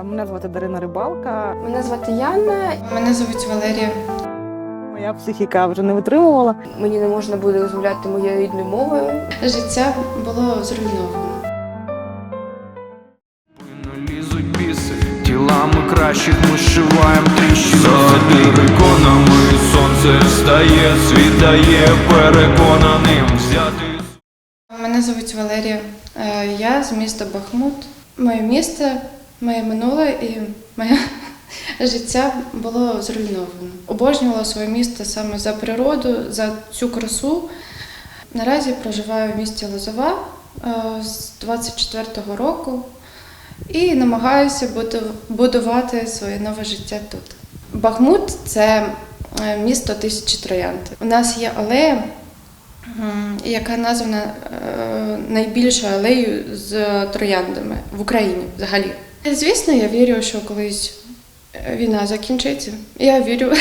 Е, Мене звати Дарина Рибалка. Мене звати Яна. Мене звуть Валерія. Моя психіка вже не витримувала. Мені не можна буде розмовляти моєю рідною мовою. Життя було зруйновано. Лізуть біси, тілами кращих ми зшиваєм тріщини За териконами сонце встає, світає переконаним взяти Мене звуть Валерія. Е, Я з міста Бахмут. Моє місто, моє минуле і моє життя було зруйновано. Обожнювала своє місто саме за природу, за цю красу. Наразі проживаю в місті Лозова е, з 24-го року і намагаюся будувати своє нове життя тут. Бахмут це е, місто тисячі троянд. У нас є алея, яка названа е, найбільшою алеєю з трояндами в Україні взагалі. Звісно, я вірю, що колись е, війна закінчиться. Я вірю.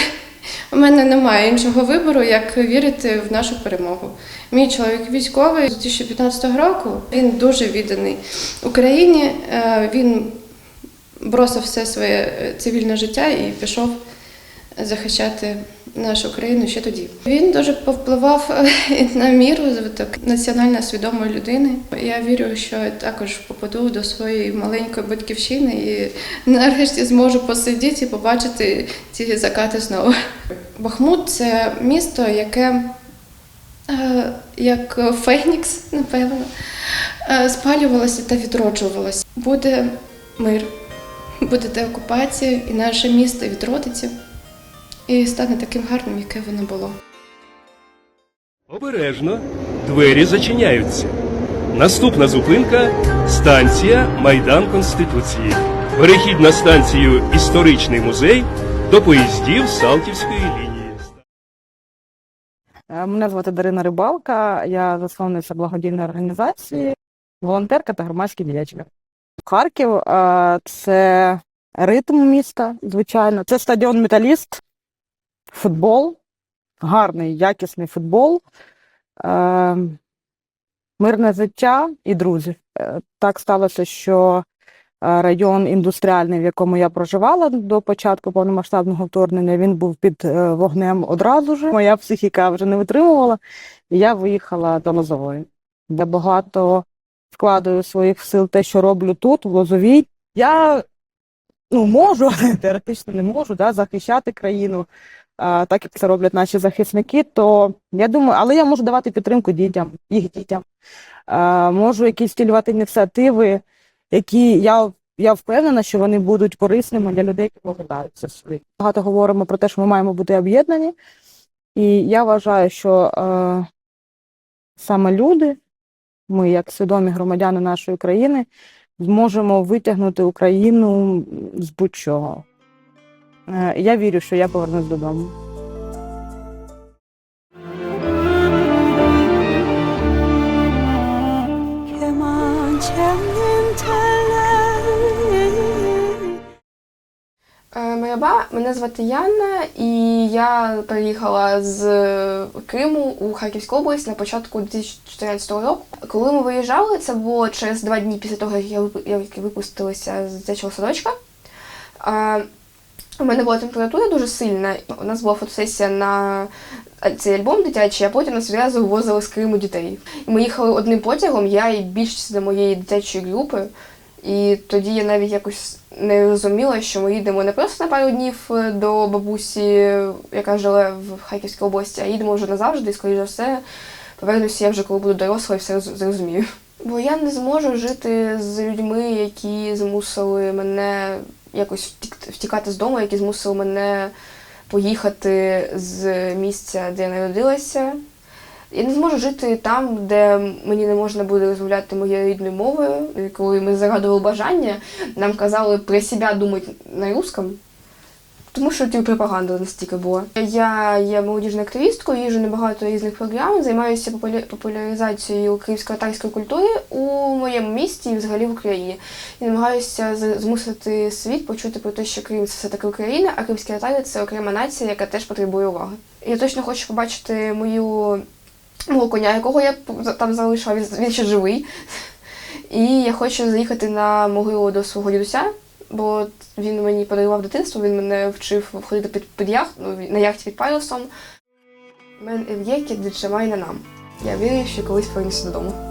У мене немає іншого вибору, як вірити в нашу перемогу. Мій чоловік військовий з 2015 року. Він дуже відданий Україні. Е, Він бросив все своє е, цивільне життя і пішов захищати нашу країну ще тоді. Він дуже повпливав е, на мій розвиток національно свідомої людини. Я вірю, що я також попаду до своєї маленької батьківщини і нарешті зможу посидіти і побачити ці закати знову. Бахмут це місто, яке е, як Фенікс, напевно, е, спалювалося та відроджувалося. Буде мир, буде деокупація, і наше місто відродиться і стане таким гарним, яке воно було. Обережно, двері зачиняються. Наступна зупинка станція Майдан Конституції. Перехід на станцію Історичний музей до поїздів Салтівської лінії. Е, Мене звати Дарина Рибалка. Я засновниця благодійної організації, волонтерка та громадська діячка. Харків е, це ритм міста, звичайно. Це стадіон Металіст, футбол, гарний, якісний футбол, е, мирне життя і друзі. Е, Так сталося, що е, район індустріальний, в якому я проживала до початку повномасштабного вторгнення, він був під вогнем одразу ж. Моя психіка вже не витримувала, і я виїхала до Лозової. Я багато вкладаю своїх сил те, що роблю тут, в Лозовій. Я ну, можу, але теоретично не можу да, захищати країну, так як це роблять наші захисники, то я думаю, але я можу давати підтримку дітям, їх дітям. Можу якісь стілювати ініціативи, які я, я впевнена, що вони будуть корисними для людей, які повертаються сюди. Багато говоримо про те, що ми маємо бути об'єднані, і я вважаю, що саме люди, ми, як свідомі громадяни нашої країни, зможемо витягнути Україну з будь-чого. Е, Я вірю, що я повернусь додому. Е, Моя ба, мене звати Яна, і я приїхала з Криму у Харківську область на початку 2014 року. Коли ми виїжджали, це було через два дні після того, як я випустилася з дитячого садочка. У мене була температура дуже сильна. У нас була фотосесія на цей альбом дитячий, а потім нас відразу вивозили з Криму дітей. І ми їхали одним потягом, я і більшість моєї дитячої групи. І тоді я навіть якось не розуміла, що ми їдемо не просто на пару днів е, до бабусі, яка живе в Харківській області, а їдемо вже назавжди, і, скоріш за все, повернуся я вже коли буду доросла і все зрозумію. Бо я не зможу жити з людьми, які змусили мене якось втік- втікати з дому, які змусили мене поїхати з місця, де я народилася. Я не зможу жити там, де мені не можна буде розмовляти моєю рідною мовою. Коли ми загадували бажання, нам казали про себе думати на русском. Тому що типу, пропаганда настільки була. Я є молодіжною активісткою, їжджу на багато різних програм, займаюся популя- популяризацією кримсько-татарської культури у моєму місті і взагалі в Україні. І намагаюся змусити світ почути про те, що Крим це все таки Україна, а кримські татари це окрема нація, яка теж потребує уваги. Я точно хочу побачити мою мого коня, якого я там залишила, він ще живий. І я хочу заїхати на могилу до свого дідуся бо він мені подарував дитинство, він мене вчив ходити під, під яхт, ну, на яхті під пайлосом. Мен ев'єкі дичамай на нам. Я вірю, що колись повернуся додому.